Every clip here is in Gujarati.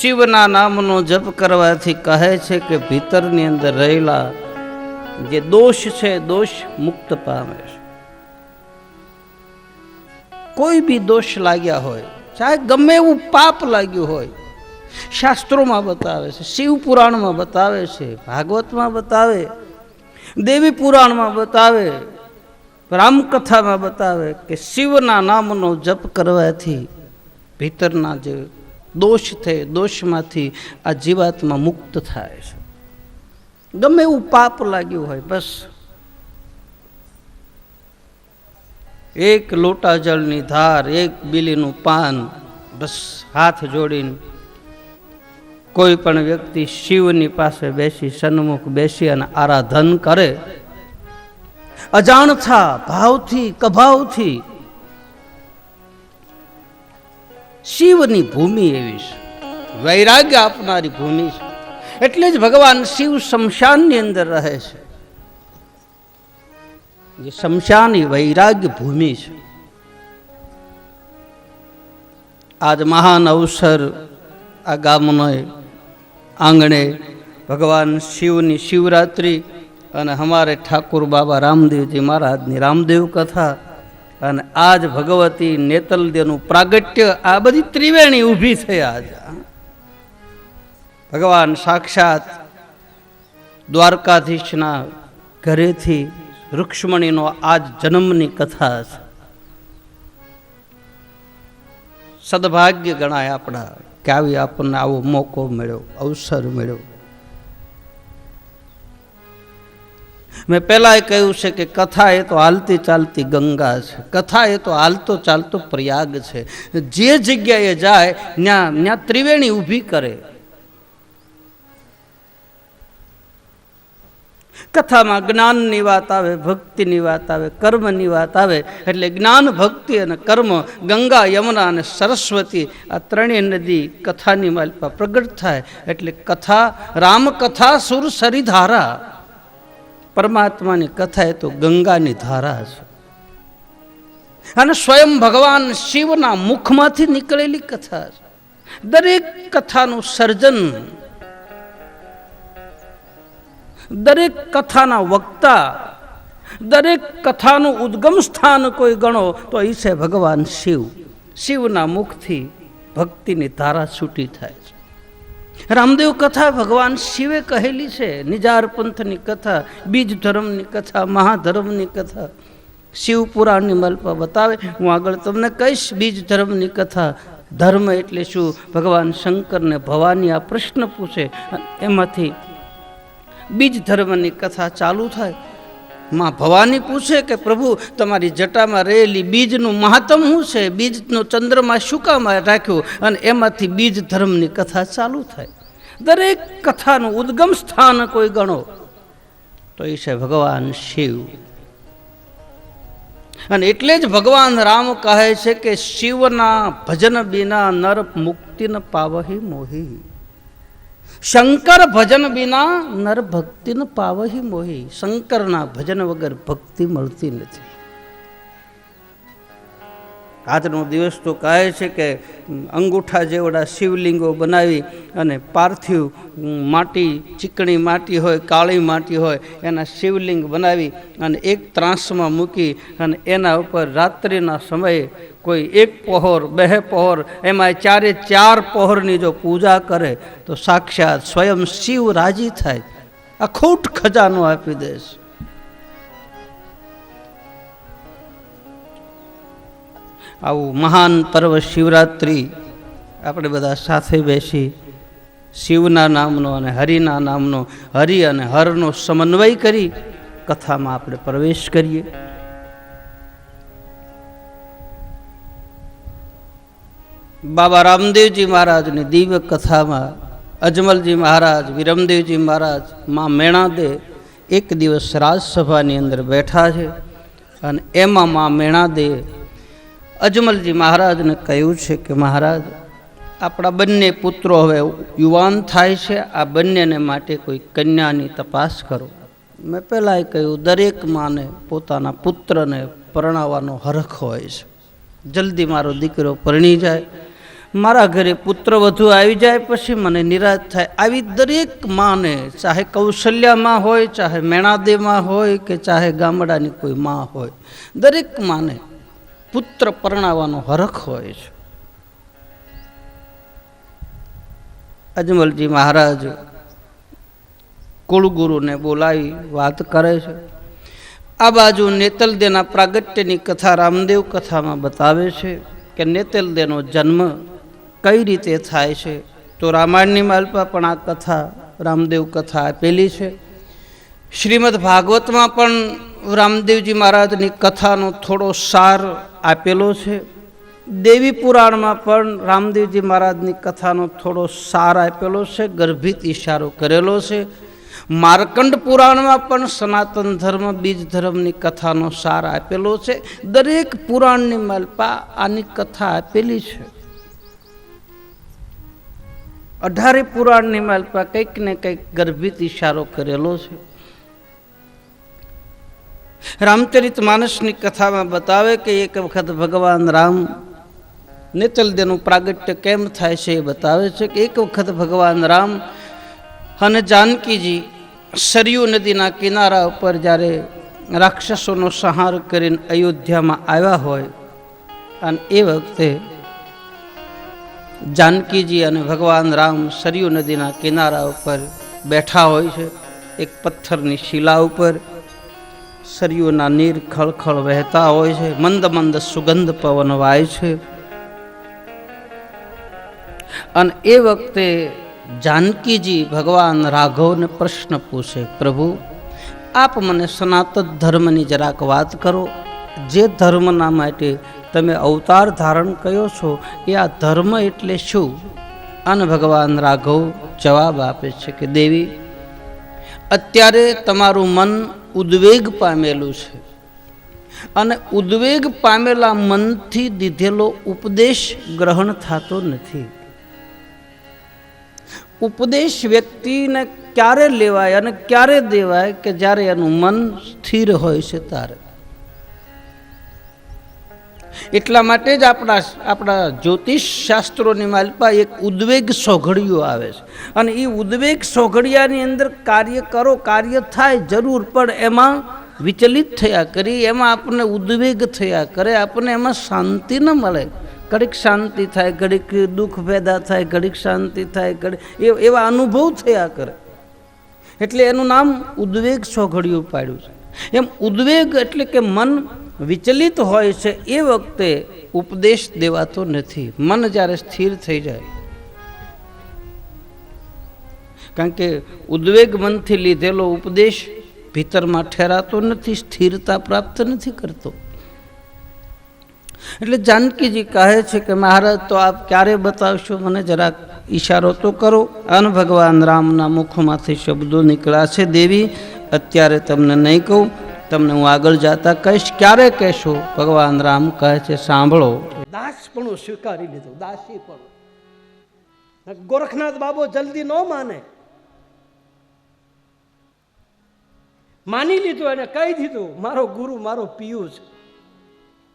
શિવના નામનો જપ કરવાથી કહે છે કે ભીતરની અંદર રહેલા જે દોષ છે, દોષ મુક્ત પામે છે. કોઈ બી દોષ લાગ્યા હોય ચાહે ગમે એવું પાપ લાગ્યું હોય, શાસ્ત્રોમાં બતાવે છે, શિવ પુરાણમાં બતાવે છે, ભાગવતમાં બતાવે, દેવી પુરાણમાં બતાવે, રામકથામાં બતાવે કે શિવના નામનો જપ કરવાથી ભીતરના જે દોષ થાય દોષમાંથી આ જીવાત્મા મુક્ત થાય છે. ગમે એવું પાપ લાગ્યું હોય બસ. એક લોટા જળની ધાર, એક બીલીનું પાન, બસ હાથ જોડીને કોઈ પણ વ્યક્તિ શિવની પાસે બેસી, સન્મુખ બેસી અને આરાધન કરે. અજાણતા ભાવથી, કભાવથી શિવની ભૂમિ એવી છે. વૈરાગ્ય આપનારી ભૂમિ છે. એટલે જ ભગવાન શિવ શમશાનની અંદર રહે છે. જે શમશાન એ વૈરાગ્ય ભૂમિ છે. આજ મહાન અવસર આ ગામનો આંગણે ભગવાન શિવની શિવરાત્રિ અને અમારે ઠાકુર બાબા રામદેવજી મહારાજની રામદેવ કથા અને આજ ભગવતી નેતલદેવનું પ્રાગટ્ય આ બધી ત્રિવેણી ઊભી થઈ આજ. ભગવાન સાક્ષાત દ્વારકાધીશના ઘરેથી રૂક્ષ્મણીનો આજ જન્મની કથા છે. સદભાગ્ય ગણાય આપણા કે આવી આપણને આવો મોકો મળ્યો, અવસર મળ્યો. મેં પહેલાં એ કહ્યું છે કે કથા એ તો હાલતી ચાલતી ગંગા છે. કથા એ તો હાલતો ચાલતો પ્રયાગ છે. જે જગ્યાએ જાય ત્યાં ત્યાં ત્રિવેણી ઊભી કરે. કથામાં જ્ઞાનની વાત આવે, ભક્તિની વાત આવે, કર્મની વાત આવે, એટલે જ્ઞાન, ભક્તિ અને કર્મ, ગંગા, યમુના અને સરસ્વતી આ ત્રણેય નદી કથાની માલપા પ્રગટ થાય. એટલે કથા, રામકથા સુર સરિધારા પરમાત્માની કથા એ તો ગંગાની ધારા છે. અને સ્વયં ભગવાન શિવના મુખમાંથી નીકળેલી કથા છે. દરેક કથાનું સર્જન, દરેક કથાના વક્તા, દરેક કથાનું ઉદ્ગમ સ્થાન કોઈ ગણો તો એ છે ભગવાન શિવ. શિવના મુખથી ભક્તિની ધારા છૂટી થાય. રામદેવ કથા ભગવાન શિવે કહેલી છે. નિજાર પંથની કથા, બીજ ધર્મની કથા, મહાધર્મની કથા. શિવ પુરાણની મલ્પા બતાવે, હું આગળ તમને કહીશ, બીજ ધર્મની કથા. ધર્મ એટલે શું? ભગવાન શંકરને ભવાની આ પ્રશ્ન પૂછે, એમાંથી બીજ ધર્મની કથા ચાલુ થાય. માં ભવાની પૂછે કે, પ્રભુ, તમારી જટામાં રહેલી બીજનું મહાત્મ શું છે? બીજનો ચંદ્રમાં શું કામ રાખ્યું? અને એમાંથી બીજ ધર્મની કથા ચાલુ થાય. દરેક કથાનું ઉદ્ગમ સ્થાન કોઈ ગણો. તો એ છે ભગવાન શિવ. અને એટલે જ ભગવાન રામ કહે છે કે, શિવના ભજન બિના નર મુક્તિ ન પાવહી મોહી. શંકર ભજન વિના નર ભક્તિને પાવહી મોહી. શંકરના ભજન વગર ભક્તિ મળતી નથી. આજનો દિવસ તો કહે છે કે અંગૂઠા જેવડા શિવલિંગો બનાવી અને પાર્થિવ માટી, ચીકણી માટી હોય, કાળી માટી હોય, એના શિવલિંગ બનાવી અને એક ત્રાસમાં મૂકી અને એના ઉપર રાત્રિના સમયે કોઈ એક પહોર, બે પહોર એમાં ચારે ચાર પહોરની જો પૂજા કરે, તો સાક્ષાત સ્વયં શિવ રાજી થાય. અખૂટ ખજાનો આપી દેશ આવું મહાન પર્વ શિવરાત્રિ આપણે બધા સાથે બેસી શિવના નામનો અને હરિના નામનો, હરિ અને હરનો સમન્વય કરી કથામાં આપણે પ્રવેશ કરીએ. બાબા રામદેવજી મહારાજની દિવ્ય કથામાં અજમલજી મહારાજ, વિરમદેવજી મહારાજ, મા મેણાદે એક દિવસ રાજસભાની અંદર બેઠા છે અને એમાં મા મેણાદે અજમલજી મહારાજને કહ્યું છે કે મહારાજ, આપણા બંને પુત્રો હવે યુવાન થાય છે, આ બંનેને માટે કોઈ કન્યાની તપાસ કરો. મેં પહેલાં કહ્યું, દરેક માને પોતાના પુત્રને પરણાવવાનો હરખ હોય છે. જલ્દી મારો દીકરો પરણી જાય મારા ઘરે પુત્ર વધુ આવી જાય પછી મને નિરાશ થાય. આવી દરેક માને, ચાહે કૌશલ્યામાં હોય, ચાહે મેણાદેમાં હોય કે ચાહે ગામડાની કોઈ માં હોય, દરેક માને પુત્ર પરણાવવાનો હરખ હોય છે. અજમલજી મહારાજ કુળગુરુને બોલાવી વાત કરે છે. આ બાજુ નેતલદેના પ્રાગટ્યની કથા રામદેવ કથામાં બતાવે છે કે નેતલદેનો જન્મ કઈ રીતે થાય છે? તો રામાયણની માલપા પણ આ કથા, રામદેવ કથા આપેલી છે. શ્રીમદ ભાગવતમાં પણ રામદેવજી મહારાજની કથાનો થોડો સાર આપેલો છે. દેવી પુરાણમાં પણ રામદેવજી મહારાજની કથાનો થોડો સાર આપેલો છે, ગર્ભિત ઈશારો કરેલો છે. માર્કંડ પુરાણમાં પણ સનાતન ધર્મ, બીજ ધર્મની કથાનો સાર આપેલો છે. દરેક પુરાણની માલપા આની કથા આપેલી છે. અઢારે પુરાણની માલપા કંઈક ને કંઈક ગર્ભિત ઈશારો કરેલો છે. રામચરિત માનસની કથામાં બતાવે કે એક વખત ભગવાન રામ નેતલદેનું પ્રાગટ્ય કેમ થાય છે એ બતાવે છે કે એક વખત ભગવાન રામ અને જાનકીજી સરયુ નદીના કિનારા ઉપર જ્યારે રાક્ષસોનો સંહાર કરીને અયોધ્યામાં આવ્યા હોય અને એ વખતે જાનકીજી અને ભગવાન રામ સરયુ નદીના કિનારા ઉપર બેઠા હોય છે, એક પથ્થરની શિલા ઉપર. સરયુના નીર ખળખળ વહેતા હોય છે, મંદ મંદ સુગંધ પવન વાય છે. અને એ વખતે જાનકીજી ભગવાન રાઘવને પ્રશ્ન પૂછે, પ્રભુ, આપ મને સનાતન ધર્મની જરાક વાત કરો. જે ધર્મના માટે તમે અવતાર ધારણ કયો છો, એ આ ધર્મ એટલે શું? અને ભગવાન રાઘવ જવાબ આપે છે કે, દેવી, અત્યારે તમારું મન ઉદ્વેગ પામેલું છે અને ઉદ્વેગ પામેલા મનથી દીધેલો ઉપદેશ ગ્રહણ થતો નથી. ઉપદેશ વ્યક્તિને ક્યારે લેવાય અને ક્યારે દેવાય કે જ્યારે એનું મન સ્થિર હોય છે ત્યારે? એટલા માટે જ આપણા આપણા જ્યોતિષ શાસ્ત્રોની માલપા એક ઉદ્વેગ સોઘડિયું આવે છે. અને એ ઉદ્વેગ સોઘડિયાની અંદર કાર્ય કરો, કાર્ય થાય જરૂર, પણ એમાં વિચલિત થયા કરી, એમાં આપણને ઉદ્વેગ થયા કરે, આપણને એમાં શાંતિ ન મળે. ઘડીક શાંતિ થાય, ઘડીક દુઃખ પેદા થાય, ઘડીક શાંતિ થાય, ઘડીક એવા અનુભવ થયા કરે. એટલે એનું નામ ઉદ્વેગ સોઘડિયું પાડ્યું છે. એમ ઉદ્વેગ એટલે કે મન વિચલિત હોય છે એ વખતે ઉપદેશ દેવાતો નથી. મન જ્યારે સ્થિર થઈ જાય. કારણ કે ઉદ્વેગ મનથી લીધેલો ઉપદેશ ભીતરમાં ઠેરાતો નથી, સ્થિરતા પ્રાપ્ત નથી કરતો. એટલે જાનકીજી કહે છે કે મહારાજ, તો આપ ક્યારે બતાવશો? મને જરાક ઈશારો તો કરો. અન ભગવાન રામના મુખમાંથી શબ્દો નીકળ્યા છે, દેવી, અત્યારે તમને નહીં કહું તમને હું આગળ જતા કહીશ, ક્યારે કહેશો? ભગવાન રામ કહે છે, સાંભળો. દાસપણું સ્વીકારી લીધું દાસી પણ ગોરખનાથ બાબો જલ્દી ન માને. માની લીધું એને કહી દીધું, મારો ગુરુ, મારો પિયુ છે.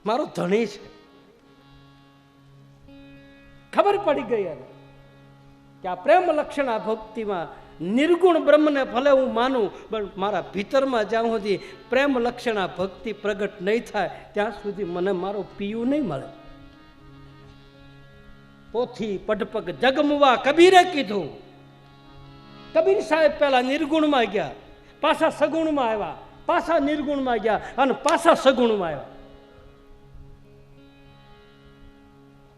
મારો ધણી છે. ખબર પડી ગઈ એને કે આ પ્રેમ લક્ષણ આ ભક્તિમાં નિર્ગુણ બ્રહ્મને ભલે હું માનું, પણ મારા ભીતરમાં જ્યાં સુધી પ્રેમ લક્ષણા ભક્તિ પ્રગટ નહીં થાય, ત્યાં સુધી મને મારો પીયું નહીં મળે. પોથી પડપગ જગમવા કબીરે કીધું. કબીર સાહેબ પહેલા નિર્ગુણમાં ગયા, પાછા સગુણમાં આવ્યા, પાછા નિર્ગુણમાં ગયા અને પાછા સગુણમાં આવ્યા.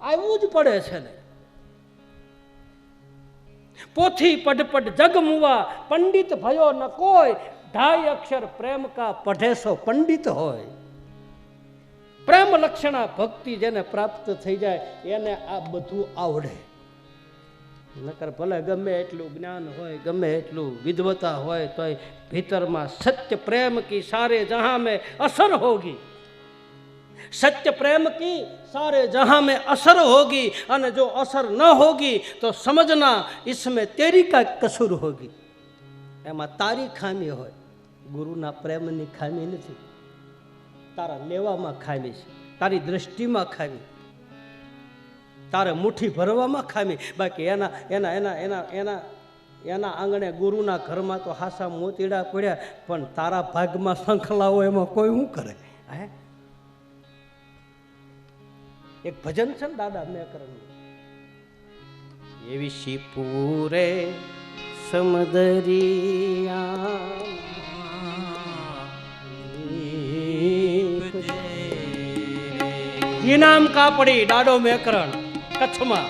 આવવું જ પડે છે ને. પોથી પટપટ જગમુવા પંડિત ભયો ન કોઈ. ઢાઈ અક્ષર પ્રેમ કા પઢેસો પંડિત હોય. પ્રેમ લક્ષણા ભક્તિ જેને પ્રાપ્ત થઈ જાય, એને આ બધું આવડે. નકર ભલે ગમે એટલું જ્ઞાન હોય, ગમે એટલું વિદ્વતા હોય, તોય ભીતરમાં સત્ય પ્રેમ કી સારે જહાં મેં અસર હોગી. सत्य प्रेम की सारे जहां में असर होगी અને જો અસર ન હોગી તો સમજના इसमें તેરી કા કસૂર હોગી એમાં તારી ખામી હોય ગુરુના પ્રેમની ખામી નથી તારા લેવામાં ખામી છે તારી દ્રષ્ટિમાં ખામી તારે મુઠ્ઠી ભરવામાં ખામી બાકી એના એના એના એના એના એના આંગણે ગુરુના ઘરમાં તો હાસા મોતીડા પડ્યા પણ તારા ભાગમાં શંખલા હોય એમાં કોઈ શું કરે હે એક ભજન છે ને દાદા, મેં કરેલું. એવી શિપુરે સમદરિયા. ઇનામ કાપડી દાડો મેકરણ, કચ્છમાં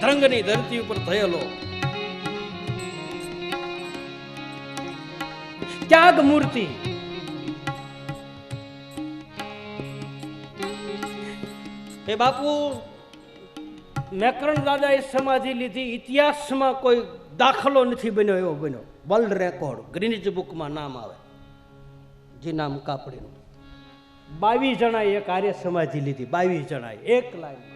ધ્રંગની ધરતી ઉપર થયેલો. ત્યાગ મૂર્તિ એ બાપુ, મેકરણ દાદાએ સમાધિ લીધી, ઇતિહાસમાં કોઈ દાખલો નથી બન્યો એવો બન્યો. વર્લ્ડ રેકોર્ડ ગ્રીનિજ બુકમાં નામ આવે. જે નામ કાપડીનું બાવીસ જણાએ એક આર્ય સમાધિ લીધી, બાવીસ જણાએ, એક લાઈન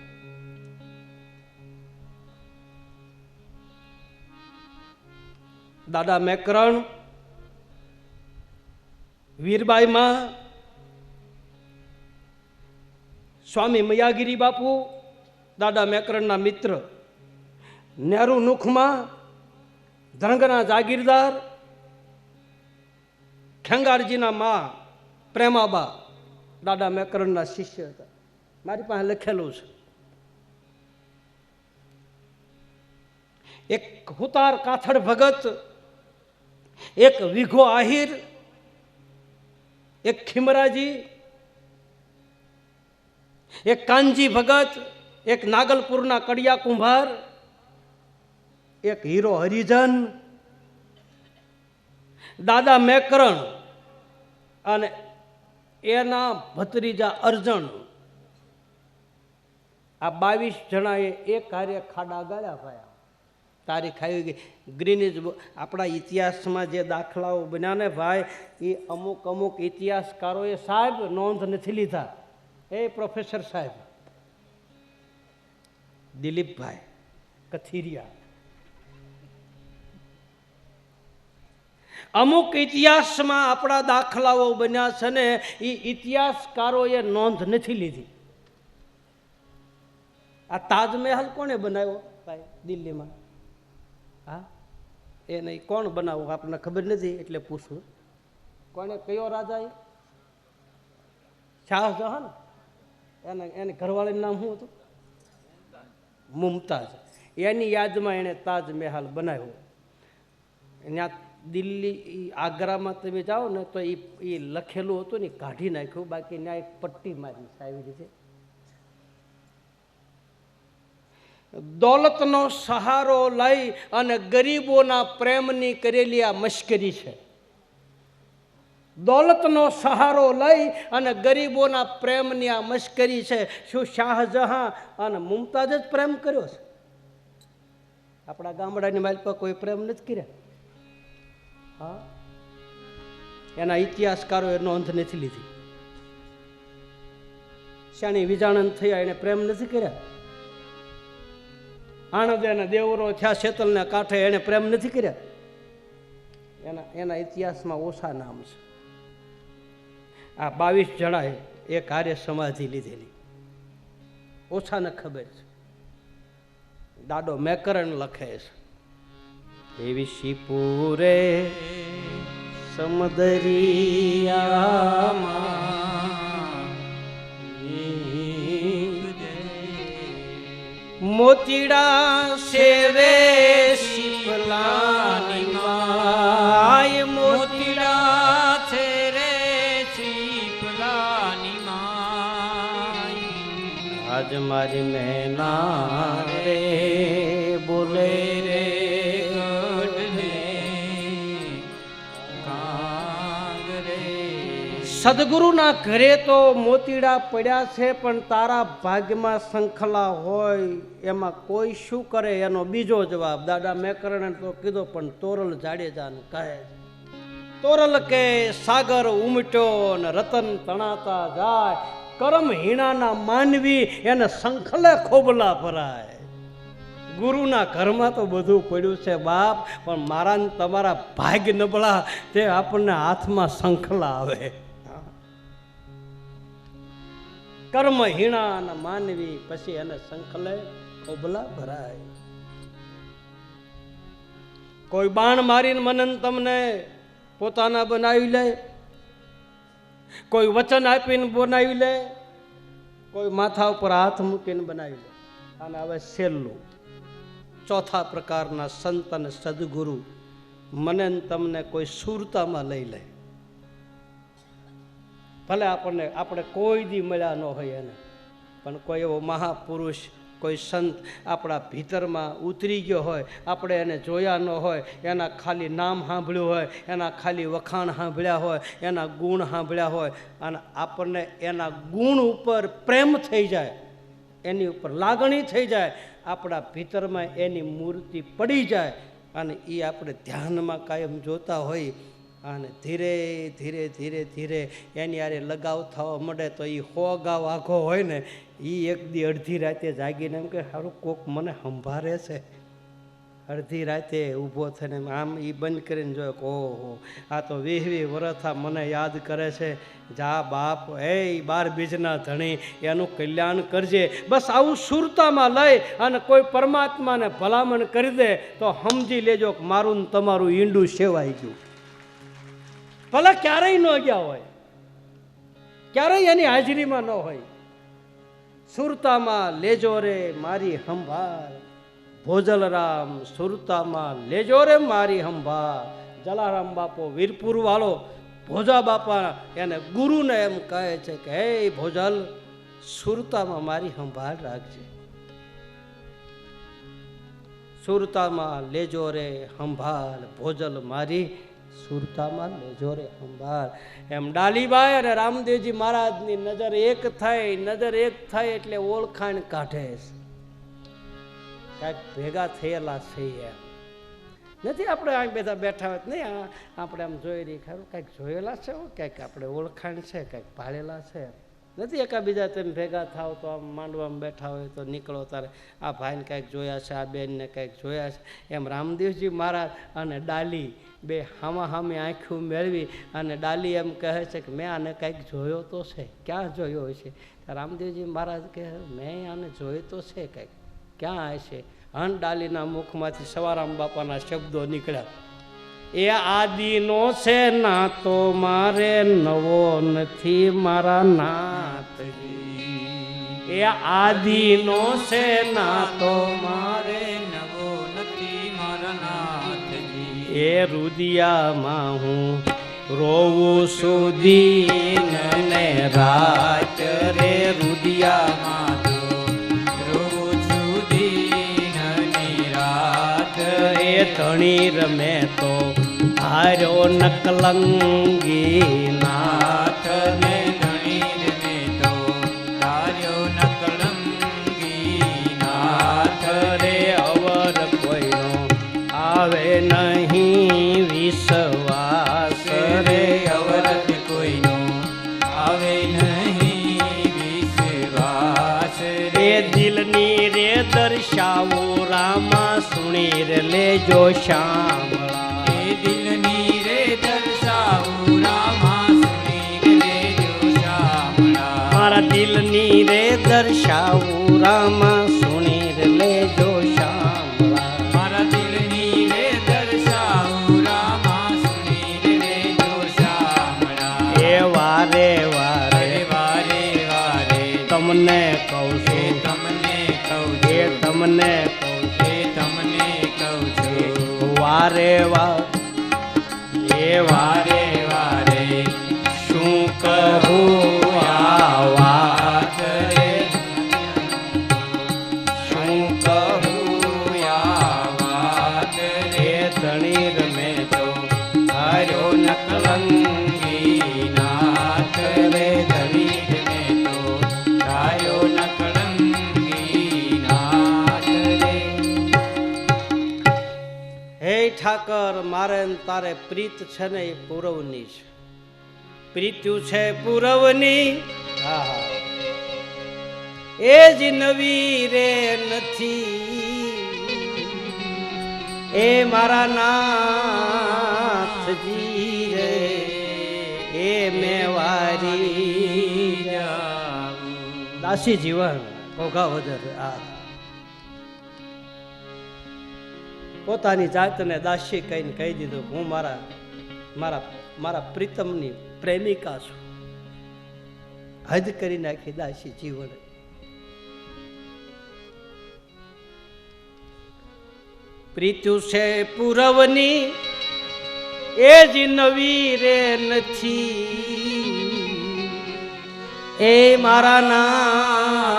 દાદા મેકરણ, વીરબાઈમાં સ્વામી મયાગીરી બાપુ, દાદા મેકરણના મિત્ર, નેહરુ નુખમાં, ધ્રંગના જાગીરદાર, ખેંગારજીના મા, પ્રેમાબા, દાદા મેકરણના શિષ્ય હતા. મારી પાસે લખેલું છે. એક હુતાર કાથડ ભગત, એક વિઘો આહિર, એક ખીમરાજી એક કાનજી ભગત, એક નાગલપુરના કડિયા કુંભાર એક હીરો હરિજન, દાદા મેકરણ અને એના ભત્રીજા અર્જણ. આ બાવીસ જણાએ એક કાર્ય ખાડા ગાળ્યા ભાયા. તારીખ આવી ગઈ. ગ્રીનિજ આપણા ઇતિહાસમાં જે દાખલાઓ બન્યા ને ભાઈ, એ અમુક અમુક ઇતિહાસકારોએ સાહેબ નોંધ નથી લીધા. એ પ્રોફેસર સાહેબ. દિલીપભાઈ. કથિરિયા. અમુક ઇતિહાસમાં આપણા દાખલાઓ બન્યા છે ને એ ઇતિહાસકારોએ નોંધ નથી લીધી. આ તાજમહેલ કોણે બનાવ્યો? ભાઈ દિલ્હીમાં. હા? એ નહીં કોણ બનાવો આપણને ખબર નથી એટલે પૂછવું કોણે કયો રાજા એ? શાહજહાન? એને એને ઘરવાળીનું નામ શું હતું? મુમતાજ. એની યાદમાં એણે તાજમહેલ બનાવ્યો. ત્યાં દિલ્હી આગ્રામાં તમે જાઓ ને તો એ એ લખેલું હતું ને કાઢી નાખ્યું. બાકી ત્યાં એક પટ્ટી મારી છે આવી રીતે. દોલતનો સહારો લઈ અને ગરીબોના પ્રેમની કરેલી આ મશ્કરી છે. દોલતનો સહારો લઈ અને ગરીબોના પ્રેમની આ મશ્કરી છે, શું શાહજહાં અને મુમતાજ જ પ્રેમ કર્યો છે? આપણા ગામડાની માલ પર કોઈ પ્રેમ નથી કર્યા. હા? એના ઇતિહાસકારોએ નોંધ નથી લીધી. શાણી વિજાણન થયા એને પ્રેમ નથી કર્યા? આણંદ એના દેવરો થયા શેતલના કાંઠે એને પ્રેમ નથી કર્યા? એના એના ઇતિહાસમાં ઓછા નામ છે. આ બાવીસ જણાએ એ કાર્ય સમાધિ લીધેલી. ઓછાને ખબર છે. દાડો મેકરણ લખે છે. એવી શિપુરે સમદરિયામાં મોતીડા સેવે શીપલાની મારી મેના રે બોલે રે. સદગુરુના ઘરે તો મોતીડા પડ્યા છે, પણ તારા ભાગ્યમાં શંખલા હોય, એમાં કોઈ શું કરે? એનો બીજો જવાબ, દાદા મેકરણે તો કીધો, પણ તોરલ જાડેજાને કહે તોરલ કે સાગર ઉમટ્યો ને રતન તણાતા જાય કરમ હીણાના માનવી એને શંખલે ખોબલા ભરાય. ગુરુના ઘરમાં તો બધું પડ્યું છે બાપ, પણ મારા તમારા ભાગ્ય નબળા તે આપણને હાથમાં શંખલા આવે. કર્મ હીણા માનવી પછી એને શંખલે ખોબલા ભરાય. કોઈ બાણ મારીને મનન તમને પોતાના બનાવી લે કોઈ વચન આપીને બનાવી લે, કોઈ માથા ઉપર હાથ મૂકીને બનાવી લે. અને હવે છેલ્લું, ચોથા પ્રકારના સંત અને સદગુરુ મને તમને કોઈ સુરતામાં લઈ લે. ભલે આપણને, આપણે કોઈ દી મળ્યા ન હોય એને, પણ કોઈ એવો મહાપુરુષ કોઈ સંત આપણા ભીતરમાં ઉતરી ગયો હોય, આપણે એને જોયા ન હોય, એના ખાલી નામ સાંભળ્યું હોય, એના ખાલી વખાણ સાંભળ્યા હોય, એના ગુણ સાંભળ્યા હોય, અને આપણને એના ગુણ ઉપર પ્રેમ થઈ જાય, એની ઉપર લાગણી થઈ જાય, આપણા ભીતરમાં એની મૂર્તિ પડી જાય, અને એ આપણે ધ્યાનમાં કાયમ જોતા હોય, અને ધીરે ધીરે ધીરે ધીરે એની આરે લગાવ થવા મળે તો એ હો ગાવ આખો હોય ને એ એક દી અડધી રાતે જાગીને એમ કે સારું કોક મને સંભારે છે. અડધી રાતે ઊભો થઈને આમ એ બંધ કરીને જોયો કે, ઓહો, આ તો વીહ વીહ વરથા મને યાદ કરે છે. જા બાપ, એ બાર બીજના ધણી, એનું કલ્યાણ કરજે. બસ આવું સુરતામાં લઈ અને કોઈ પરમાત્માને ભલામણ કરી દે તો સમજી લેજો કે મારું ને તમારું ઈંડું સેવાઈ ગયું. ભલે ક્યારેય ન ગયા હોય, ક્યારેય એની હાજરીમાં ન હોય. સુરતામાં લેજો રે મારી સંભાળ ભોજલરામ સુરતામાં લેજો રે મારી હંભાર જલારામ બાપો વીરપુર વાળો, ભોજા બાપા એને ગુરુને એમ કહે છે કે, હે ભોજલ, સુરતામાં મારી હંભાળ રાખજે. સુરતામાં લેજો રે હંભાળ, ભોજલ મારી સુરતામાં લેજો અંબાર એમ ડાલીબાઈ અને રામદેવજી મહારાજની નજર એક થઈ, નજર એક થઈ એટલે ઓળખાણ કાઢે છે. કાંઈક ભેગા થયેલા છે એમ. નથી આપણે અહીં બધા બેઠા હોય નહીં, આ આપણે આમ જોઈ રહી, ખરું? કાંઈક જોયેલા છે કાંઈક આપણે ઓળખાણ છે, કાંઈક પાળેલા છે નથી એકાબીજા તેમ ભેગા થાવ તો આમ માંડવામાં બેઠા હોય તો નીકળો તારે. આ ભાઈને કાંઈક જોયા છે, આ બેનને કાંઈક જોયા છે. એમ રામદેવજી મહારાજ અને ડાલી બે હામા હામી આંખું મેળવી અને ડાલી એમ કહે છે કે મેં આને કાંઈક જોયો તો છે. ક્યાં જોયો છે રામદેવજી મહારાજ કહે, મેં આને જોયો તો છે કાંઈક. ક્યાં હશે? હન ડાલીના મુખમાંથી સવારામ બાપાના શબ્દો નીકળ્યા. એ આદિનો છે ના તો મારે નવો નથી મારા નાથજી એ આદિનો છે ના તો મારે નવો નથી મારા નાથજી એ રુદિયામાં હું રોવું સુધી ને રાત રે રુદિયામાં. ધણી રમે તો હાર્યો નકલંગી નાથ ધણી રમે તો તાર્યો નકલંગી નાથ રે અવર કોઈનો આવે નહીં વિશ્વાસ સુણી રે લેજો શ્યામળા એ દિલની રે દર્શાવું શામળા મારા દિલની રે દર્શાવો રામા વારે વાર એ તારે પ્રીત છે ને એ પૂરવની છે. પ્રીત્યું છે પૂરવની. હા હા. એ જ નવી રે નથી. એ મારા નાથજી રે. એ મેવારી દાસી જીવન ભોગા વધારે. આ પોતાની જાતને દાસી કહીને કહી દીધું હું મારા મારા મારા પ્રીતમની પ્રેમિકા છું. હદ કરી નાખી દાસી જીવન. પ્રીત્યુ છે પુરવની, એ જ નવી રે નથી. એ મારા નાથ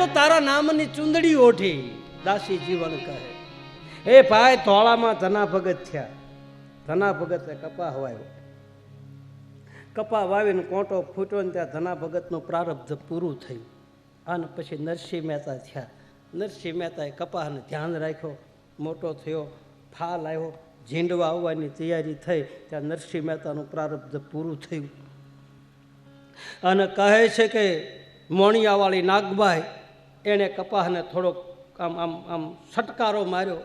તો તારા નામની ચુંદડી ઓઠી દાસી જીવન કહે એ ભાઈ ધોળામાં ધના ભગત થયા. ધના ભગતે કપા વાવ્યો કપા વાવીને કોંટો ફૂટ્યો ને ત્યાં ધના ભગતનું પ્રારબ્ધ પૂરું થયું. અને પછી નરસિંહ મહેતા થયા. નરસિંહ મહેતાએ કપાને ધ્યાન રાખ્યો. મોટો થયો, ફાલ આવ્યો. ઝીંડવા આવવાની તૈયારી થઈ. ત્યાં નરસિંહ મહેતાનું પ્રારબ્ધ પૂરું થયું. અને કહે છે કે, મોણિયાવાળી નાગબાઈ એણે કપાહને થોડોક આમ આમ આમ છટકારો માર્યો.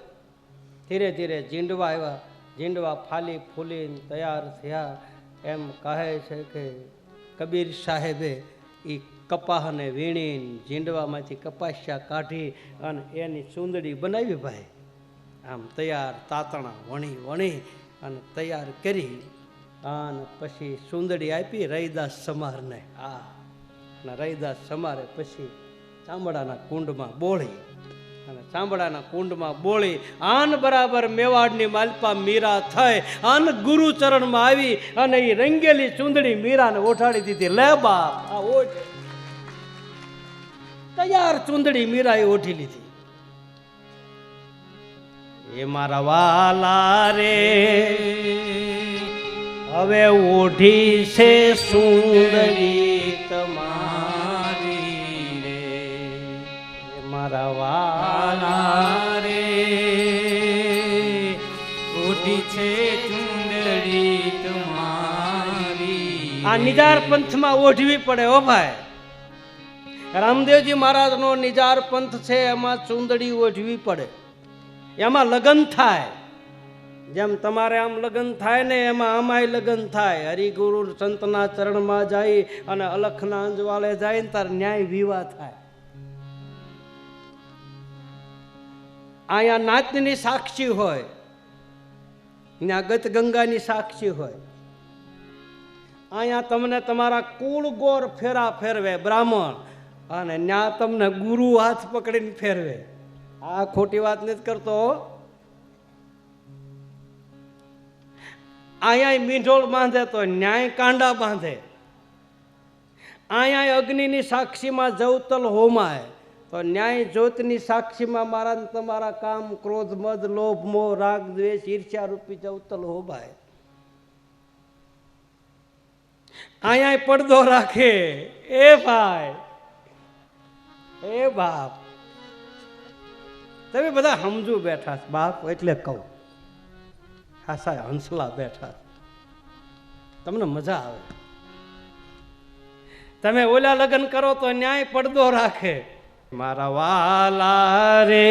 ધીરે ધીરે ઝીંડવા આવ્યા. ઝીંડવા ફાલી ફૂલીને તૈયાર થયા. એમ કહે છે કે કબીર સાહેબે એ કપાહને વીણીને ઝીંડવામાંથી કપાસિયા કાઢી અને એની ચૂંદડી બનાવી ભાઈ. આમ તૈયાર તાતણા વણી વણી અને તૈયાર કરી અને પછી સુંદડી આપી રૈદાસ સમારને. આ રૈદાસ સમારે પછી ચામડાના કુંડમાં બોળી. અને ચામડાના કુંડમાં બોળી, આન બરાબર મેવાડની માલપા મીરા થઈ. આન ગુરુચરણમાં આવી અને એ રંગેલી ચૂંદડી મીરાને ઓઠાડી દીધી. લે બાપ, આ ઓઠ તૈયાર ચૂંદડી મીરાએ ઓઠી લીધી. એ મારા વાલા રે, હવે ઓઢી છે સુંદરી. આલા રે ઉઠી છે ચુંદડી તમારી. આ નિજાર પંથમાં ઓઢવી પડે ઓ ભાઈ. રામદેવજી મહારાજનો નિજાર પંથ છે, એમાં ચુંદડી ઓઢવી પડે. એમાં લગ્ન થાય. જેમ તમારે આમ લગ્ન થાય ને, એમાં આમાંય લગ્ન થાય. હરિગુરુ સંતના ચરણમાં જાય અને અલખના અંજવાળે જાય ને તાર ન્યાય વિવાહ થાય. અહીંયા નાતની સાક્ષી હોય ત્યાં ગત ગંગાની સાક્ષી હોય. અહીંયા તમને તમારા કુળ ગોર ફેરા ફેરવે, બ્રાહ્મણ. અને ન્યા તમને ગુરુ હાથ પકડીને ફેરવે. આ ખોટી વાત નથી કરતો. અહીંયા મીંઢોળ બાંધે તો ન્યાય કાંડા બાંધે. અહીંયા અગ્નિની સાક્ષીમાં જવતલ હોમાય. ન્યાય જ્યોતની સાક્ષીમાં મારા તમારા કામ, ક્રોધ, મદ, લોભ, મોહ, રાગ, દ્વેષ ઈર્ષ્યા રૂપી હો. ભાઈ અહીંયા પડદો રાખે. એ ભાઈ. એ બાપ. તમે બધા સમજુ બેઠા બાપ, એટલે કહું. હા, સાહેબ, હંસલા બેઠા તમને મજા આવે. તમે ઓલા લગ્ન કરો તો ન્યાય પડદો રાખે. મારા વાલા રે,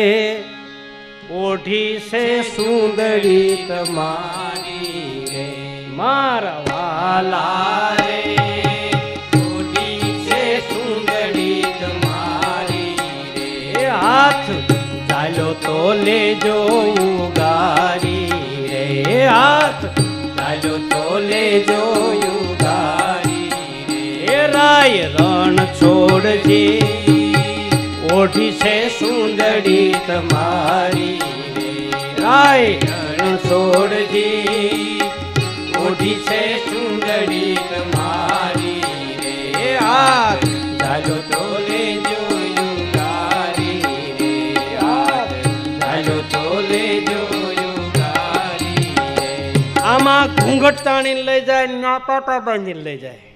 ઓઢી છે સુંદરી તમારી રે. મારા વાલા રે હાથ ચાલો તો લેજો ઉગારી રે. હાથ ચાલો તો લેજો ઉગારી રે. રાય રણ છોડજે. ઓઢી છે સુંદરી તમારી. રાય છોડજી ઉઠી છે સુંદરી તમારી રે. આ ચાલો તો લેજો આમાં ઘૂંઘટ તાણીને લઈ જાય ના પાટા બાંધીને લઈ જાય.